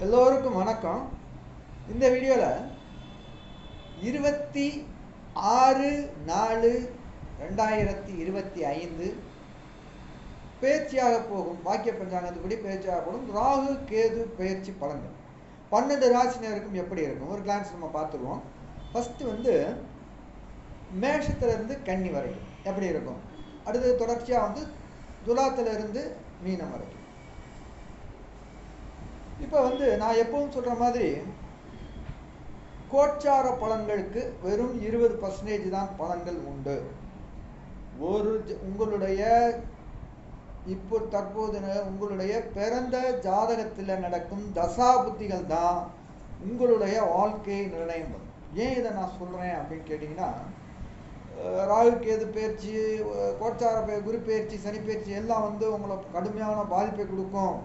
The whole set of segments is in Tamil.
எல்லோருக்கும் வணக்கம். இந்த வீடியோவில் இருபத்தி ஆறு நாலு ரெண்டாயிரத்தி இருபத்தி ஐந்து பேச்சியாக போகும் வாக்கிய பஞ்சாங்கத்துப்படி பேச்சியாக போகும் ராகு கேது பயிற்சி பலன்கள். பன்னெண்டு ராசினருக்கும் எப்படி இருக்கும்? ஒரு கிளான்ஸ் நம்ம பார்த்துருவோம். ஃபஸ்ட்டு வந்து மேஷத்துலேருந்து கன்னி வரைக்கும் எப்படி இருக்கும்? அடுத்தது தொடர்ச்சியாக வந்து துலாத்திலிருந்து மீனம் வரைக்கும் இப்போ வந்து நான் எப்பவும் சொல்கிற மாதிரி கோச்சார பலன்களுக்கு வெறும் இருபது பர்சன்டேஜ் தான் பலன்கள் உண்டு. ஒரு ஜ- உங்களுடைய இப்போ தற்போது உங்களுடைய பிறந்த ஜாதகத்தில் நடக்கும் தசா புத்திகள் தான் உங்களுடைய வாழ்க்கையை நிர்ணயம் பண்ணும். ஏன் இதை நான் சொல்கிறேன் அப்படின்னு கேட்டிங்கன்னா அஹ் ராகு கேது பயிற்சி கோச்சார குரு பயிற்சி சனி பயிற்சி எல்லாம் வந்து உங்களை கடுமையான பாதிப்பை கொடுக்கும்.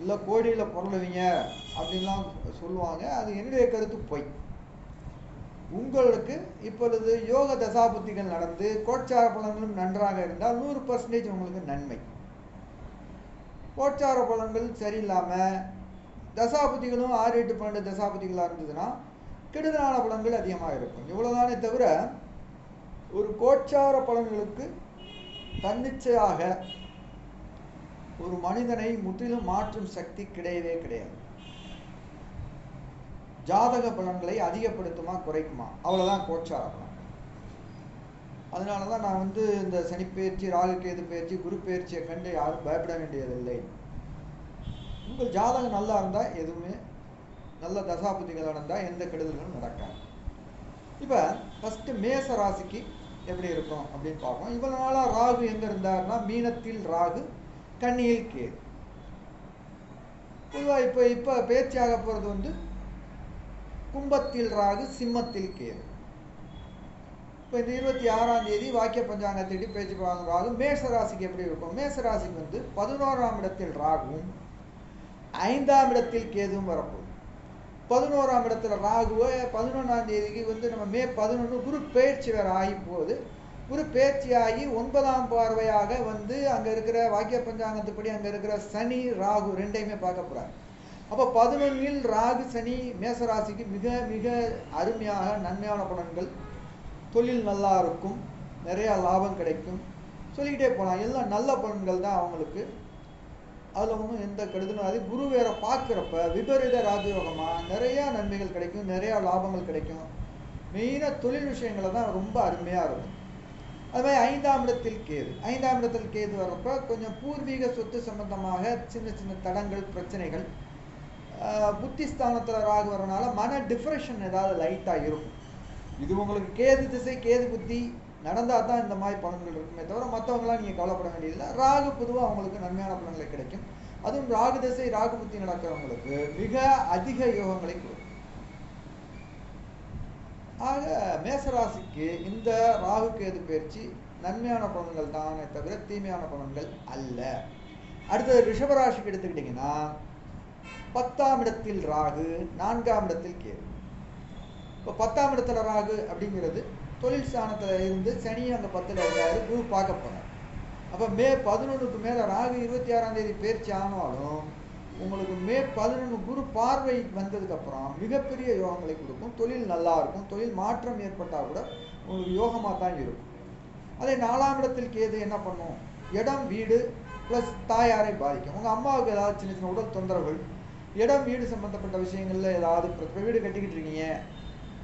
இல்லை கோடியில் பொருளுவீங்க அப்படின்லாம் சொல்லுவாங்க. அது என்னுடைய கருத்து பொய். உங்களுக்கு இப்பொழுது யோக தசாபுத்திகள் நடந்து கோட்சார பலன்களும் நன்றாக இருந்தால் நூறு பர்சன்டேஜ் உங்களுக்கு நன்மை. கோட்சார பலன்கள் சரியில்லாமல் தசாபுத்திகளும் ஆறு எட்டு பன்னெண்டு தசாபுத்திகளாக இருந்ததுன்னா கெடுதலான பலன்கள் அதிகமாக இருக்கும். இவ்வளோதானே தவிர ஒரு கோட்சார பலன்களுக்கு தன்னிச்சையாக ஒரு மனிதனை முற்றிலும் மாற்றும் சக்தி கிடையவே கிடையாது. ஜாதக பலன்களை அதிகப்படுத்துமா குறைக்குமா? அவ்வளோதான் கோச்சார பலன். அதனால தான் நான் வந்து இந்த சனி பயிற்சி ராகு கேது பயிற்சி குரு பயிற்சியை கண்டு யாரும் பயப்பட வேண்டியதில்லை. உங்கள் ஜாதகம் நல்லா இருந்தால் எதுவுமே நல்ல தசாபுத்திகள் நடந்தால் எந்த கெடுதல்களும் நடக்காது. இப்போ ஃபஸ்ட்டு மேச ராசிக்கு எப்படி இருக்கும் அப்படின்னு பார்ப்போம். இவ்வளோ நாளாக ராகு எங்கே இருந்தார்னா மீனத்தில் ராகு தண்ணியில் கேது பொதுவாக இப்போ இப்போ பேச்சியாக போகிறது வந்து கும்பத்தில் ராகு சிம்மத்தில் கேது. இப்போ இந்த இருபத்தி ஆறாம் தேதி வாக்கிய பஞ்சாங்கத்திட்டு பேச்சு பாருங்க ராகு மேச ராசிக்கு எப்படி இருக்கும்? மேசராசிக்கு வந்து பதினோராம் இடத்தில் ராகுவும் ஐந்தாம் இடத்தில் கேதுவும் வரப்போகுது. பதினோராம் இடத்துல ராகுவை பதினொன்றாம் தேதிக்கு வந்து நம்ம மே பதினொன்று குரு பயிற்சி வேறு ஆகி போகுது. குரு பேர்ச்சியாகி ஒன்பதாம் பார்வையாக வந்து அங்கே இருக்கிற வாக்கிய பஞ்சாங்கத்துப்படி அங்கே இருக்கிற சனி ராகு ரெண்டையுமே பார்க்க போகிறாங்க அப்போ பதினொன்றில் ராகு சனி மேசராசிக்கு மிக மிக அருமையாக நன்மையான பலன்கள். தொழில் நல்லா இருக்கும். நிறையா லாபம் கிடைக்கும். சொல்லிக்கிட்டே போகலாம் எல்லாம் நல்ல பலன்கள் தான் அவங்களுக்கு. அதில் ஒன்றும் எந்த கெடுதலும் அது குரு வேற பார்க்குறப்ப விபரீத ராஜயோகமாக நிறையா நன்மைகள் கிடைக்கும். நிறையா லாபங்கள் கிடைக்கும். மெயினாக தொழில் விஷயங்களை தான் ரொம்ப அருமையாக இருக்கும். அது மாதிரி ஐந்தாம் இடத்தில் கேது. ஐந்தாம் இடத்தில் கேது வர்றப்போ கொஞ்சம் பூர்வீக சொத்து சம்பந்தமாக சின்ன சின்ன தடங்கள் பிரச்சனைகள் புத்திஸ்தானத்தில் ராகு வரனால மன டிப்ரெஷன் ஏதாவது லைட்டாக இருக்கும். இது உங்களுக்கு கேது திசை கேது புத்தி நடந்தால் தான் இந்த மாதிரி பலன்கள் இருக்குமே தவிர மற்றவங்களாம் நீங்கள் கவலைப்பட வேண்டியதில்லை. ராகு பொதுவாக அவங்களுக்கு நன்மையான பலன்களை கிடைக்கும். அதுவும் ராகு திசை ராகு புத்தி நடக்கிறவங்களுக்கு மிக அதிக யோகங்களை கொடுக்கும். ஆக மேசராசிக்கு இந்த ராகு கேது பயிற்சி நன்மையான பலன்கள் தானே தவிர தீமையான பலன்கள் அல்ல. அடுத்தது ரிஷபராசிக்கு எடுத்துக்கிட்டிங்கன்னா பத்தாம் இடத்தில் ராகு நான்காம் இடத்தில் கேது. இப்போ பத்தாம் இடத்துல ராகு அப்படிங்கிறது தொழில் ஸ்தானத்தில் இருந்து சனி அந்த பத்தில் இருக்காரு குரு பார்க்க போனார் அப்போ மே பதினொன்றுக்கு மேலே ராகு இருபத்தி ஆறாம் தேதி பயிற்சி ஆனாலும் உங்களுக்கு மே பதினொன்று குரு பார்வை வந்ததுக்கப்புறம் மிகப்பெரிய யோகங்களை கொடுக்கும். தொழில் நல்லா இருக்கும். தொழில் மாற்றம் ஏற்பட்டால் கூட உங்களுக்கு யோகமாக தான் இருக்கும். அதே நாலாம் இடத்தில் கேது என்ன பண்ணும்? இடம் வீடு ப்ளஸ் தாயாரை பாதிக்கும். உங்கள் அம்மாவுக்கு ஏதாவது சின்ன சின்ன உடல் தொந்தரவுகள் இடம் வீடு சம்மந்தப்பட்ட விஷயங்களில் ஏதாவது இப்போ வீடு கட்டிக்கிட்டு இருக்கீங்க.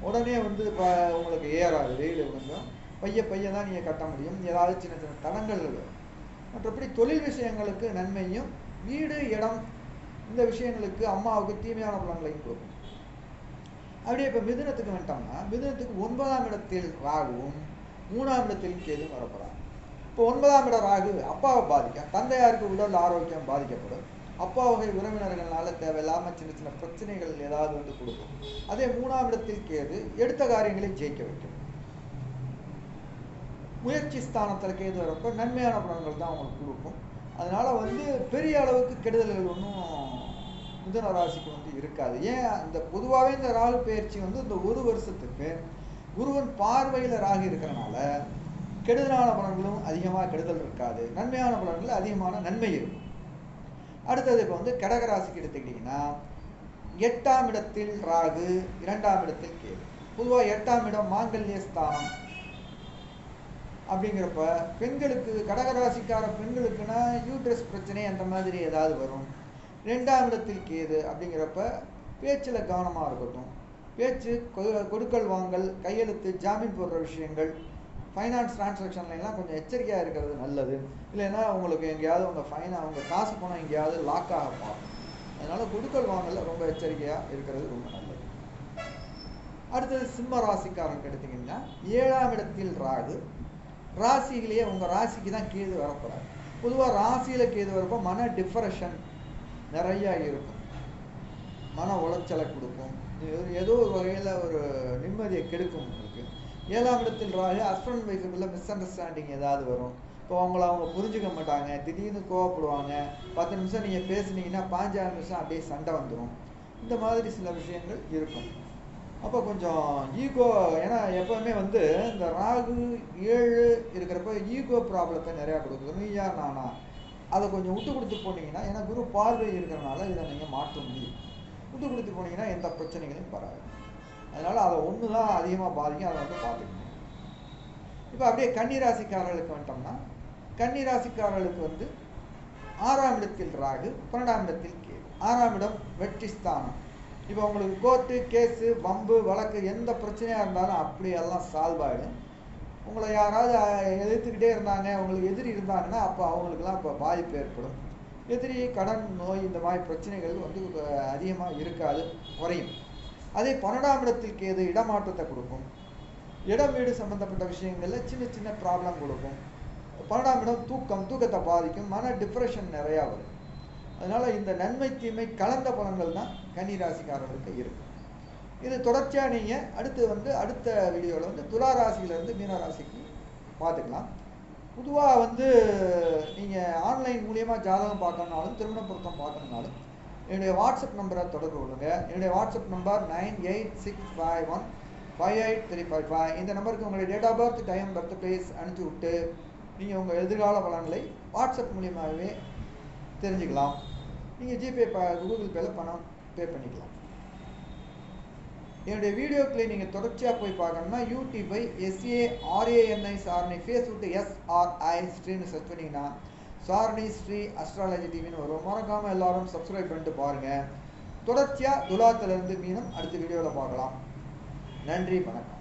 உடனே வந்து இப்போ உங்களுக்கு ஏறாது. வெயில் கொஞ்சம். பைய பைய தான் நீங்கள் கட்ட முடியும். ஏதாவது சின்ன சின்ன தடங்கள் மற்றபடி தொழில் விஷயங்களுக்கு நன்மையும் வீடு இடம் இந்த விஷயங்களுக்கு அம்மாவுக்கு தீமையான பலன்களையும் கொடுக்கும். அப்படியே இப்போ மிதுனத்துக்கு வந்துட்டோம்னா மிதுனத்துக்கு ஒன்பதாம் இடத்தில் ராகுவும் மூணாம் இடத்தில் கேதும் வரப்போகிறாங்க இப்போ ஒன்பதாம் இட ராகு அப்பாவை பாதிக்கும். தந்தையாருக்கு உடல் ஆரோக்கியம் பாதிக்கப்படும். அப்பா வகை உறவினர்களால தேவையில்லாம சின்ன சின்ன பிரச்சனைகள் ஏதாவது வந்து கொடுக்கும். அதே மூணாம் இடத்தில் கேது எடுத்த காரியங்களை ஜெயிக்க வைக்கும். முயற்சி ஸ்தானத்தில் கேது வரப்போ நன்மையான பலன்கள் தான் அவங்களுக்கு கொடுக்கும். அதனால வந்து பெரிய அளவுக்கு கெடுதல்கள் ஒன்றும் மிதுன ராசிக்கு வந்து இருக்காது. ஏன் இந்த பொதுவாகவே இந்த ராகு பயிற்சி வந்து இந்த ஒரு வருஷத்துக்கு குருவன் பார்வையில் ராகு இருக்கிறனால கெடுதலான பலன்களும் அதிகமாக கெடுதல் இருக்காது. நன்மையான பலன்கள் அதிகமான நன்மை இருக்கும். அடுத்தது இப்போ வந்து கடகராசிக்கு எடுத்துக்கிட்டிங்கன்னா எட்டாம் இடத்தில் ராகு இரண்டாம் இடத்தில் கேது. பொதுவாக எட்டாம் இடம் மாங்கல்ய ஸ்தானம். அப்படிங்கிறப்ப பெண்களுக்கு கடகராசிக்கார பெண்களுக்குன்னா யூட்ரஸ் பிரச்சனை அந்த மாதிரி ஏதாவது வரும். ரெண்டாம் இடத்தில் கேது அப்படிங்கிறப்ப பேச்சில் கவனமாக இருக்கட்டும். பேச்சு கொ- கொடுக்கல் வாங்கல் கையெழுத்து ஜாமீன் போடுற விஷயங்கள் ஃபைனான்ஸ் டிரான்சாக்ஷன்லாம் கொஞ்சம் எச்சரிக்கையாக இருக்கிறது நல்லது. இல்லைன்னா உங்களுக்கு எங்கேயாவது உங்கள் ஃபைனாக அவங்க காசு பணம் எங்கேயாவது லாக் ஆக பார்க்கும். அதனால் கொடுக்கல் வாங்கல ரொம்ப எச்சரிக்கையாக இருக்கிறது ரொம்ப நல்லது. அடுத்தது சிம்ம ராசிக்காரன் எடுத்திங்கன்னா ஏழாம் இடத்தில் ராகு ராசியிலேயே உங்கள் ராசிக்கு தான் கேது வரப்போறாரு. பொதுவாக ராசியில் கேது வரப்போ மன டிப்ரெஷன் நிறையா இருக்கும். மன உளைச்சலை கொடுக்கும். ஏதோ ஒரு வகையில் ஒரு நிம்மதியை கெடுக்கும் உங்களுக்கு. ஏழாம் இடத்தில் ராகு ஹஸ்பண்ட் ஒய்ஃபுக்குள்ள மிஸ் அண்டர்ஸ்டாண்டிங் ஏதாவது வரும். இப்போ அவங்கள அவங்க புரிஞ்சுக்க மாட்டாங்க. திடீர்னு கோவப்படுவாங்க. பத்து நிமிஷம் நீங்கள் பேசுனீங்கன்னா பாஞ்சாறு நிமிஷம் அப்படியே சண்டை வந்துடும் இந்த மாதிரி சில விஷயங்கள் இருக்கும். அப்போ கொஞ்சம் ஈகோ ஏன்னா எப்பவுமே வந்து இந்த ராகு ஏழு இருக்கிறப்ப ஈகோ ப்ராப்ளத்தை நிறையா கொடுக்குது. நீயா நானா அதை கொஞ்சம் விட்டு கொடுத்து போனீங்கன்னா ஏன்னா குரு பார்வை இருக்கிறனால இதை நீங்கள் மாற்ற முடியும். விட்டு கொடுத்து போனீங்கன்னா எந்த பிரச்சனைகளையும் வராது. அதனால் அதை ஒன்று தான் அதிகமாக பாதிக்கும் அதை வந்து பார்த்துக்கணும். இப்போ அப்படியே கன்னிராசிக்காரர்களுக்கு வந்துட்டோம்னா கன்னிராசிக்காரர்களுக்கு வந்து ஆறாம் இடத்தில் ராகு பன்னெண்டாம் இடத்தில் கேது. ஆறாம் இடம் வெற்றி ஸ்தானம் இப்போ உங்களுக்கு கோர்ட்டு கேஸு வம்பு வழக்கு எந்த பிரச்சனையாக இருந்தாலும் அப்படியெல்லாம் சால்வ் ஆகிடும் உங்களை யாராவது எதிர்த்துக்கிட்டே இருந்தாங்க உங்களுக்கு எதிரி இருந்தாங்கன்னா அப்போ அவங்களுக்குலாம் இப்போ பாதிப்பு ஏற்படும். எதிரி கடன் நோய் இந்த மாதிரி பிரச்சனைகள் வந்து அதிகமாக இருக்காது குறையும். அதே பன்னெண்டாம் இடத்திற்கு எது இடமாற்றத்தை கொடுக்கும். இடம் வீடு சம்மந்தப்பட்ட விஷயங்களில் சின்ன சின்ன ப்ராப்ளம் கொடுக்கும். பன்னெண்டாம் இடம் தூக்கம் தூக்கத்தை பாதிக்கும். மன டிப்ரெஷன் நிறையா வரும். அதனால இந்த நன்மை தீமை கலந்த பலன்கள் தான் கன்னிராசிக்காரர்களுக்கு இருக்கும் இது தொடர்ச்சியாக நீங்கள் அடுத்து வந்து அடுத்த வீடியோவில் வந்து துலா ராசியிலேருந்து மீனராசிக்கு பார்த்துக்கலாம். பொதுவாக வந்து நீங்கள் ஆன்லைன் மூலியமாக ஜாதகம் பார்க்கணுனாலும் திருமண பொருத்தம் பார்க்கணுனாலும் என்னுடைய வாட்ஸ்அப் நம்பரை தொடர்பு கொள்ளுங்கள் என்னுடைய WhatsApp number nine eight six five one five eight three five five. இந்த நம்பருக்கு உங்களுடைய date of birth time birth place அனுப்பிச்சி விட்டு நீங்கள் உங்கள் எதிர்கால பலன்களை வாட்ஸ்அப் மூலியமாகவே தெரிஞ்சுக்கலாம். நீங்கள் ஜிபே ப கூகுள் பேயில் பணம் பே பண்ணிக்கலாம். என்னுடைய வீடியோக்களை நீங்கள் தொடர்ச்சியாக போய் பார்க்கணும்னா யூடியூப்பை S A R A N I Sarani Facebook S R I ஸ்ரீன்னு சர்ச் பண்ணிங்கன்னா சாரணி ஸ்ரீ அஸ்ட்ராலஜி டிவின்னு வரும். மறக்காமல் எல்லாரும் சப்ஸ்கிரைப் பண்ணிட்டு பாருங்கள் தொடர்ச்சியாக துலாத்திலிருந்து மீனம் அடுத்த வீடியோவில் பார்க்கலாம். நன்றி வணக்கம்.